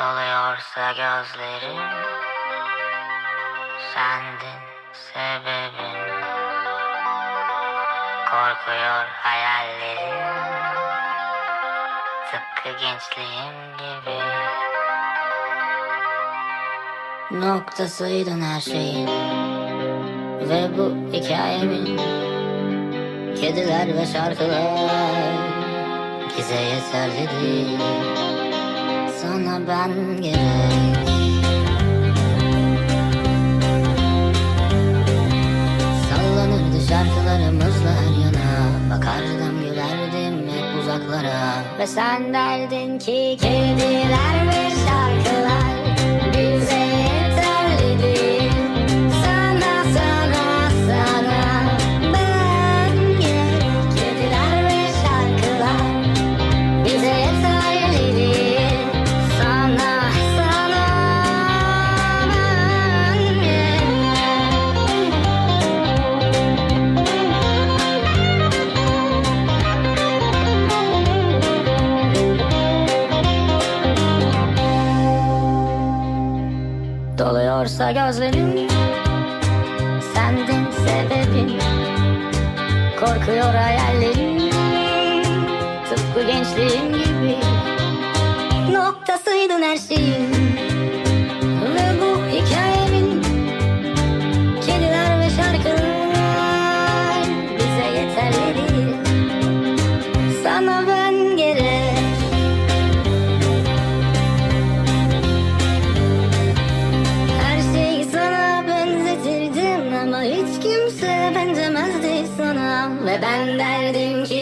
Doluyorsa gözlerim Sendin sebebim Korkuyor hayallerim Tıpkı gençliğim gibi. Noktasıydın her şeyin. Ve bu hikayemin Kediler ve şarkılar Bize yeter dedi Sana ben gerek. Sallanırdı şarkılarımızla her yana. Bakardım gülerdim hep uzaklara. Ve sen derdin ki kediler Doluysa gözlerim Sendin sebebim. Korkuyor hayallerim Tıpkı gençliğim gibi. Noktasıydın her şeyim Ve bu hikayemin Kediler ve şarkılar Bize yeterli değil. Sana ver benzemezdi sana. Ve ben derdim ki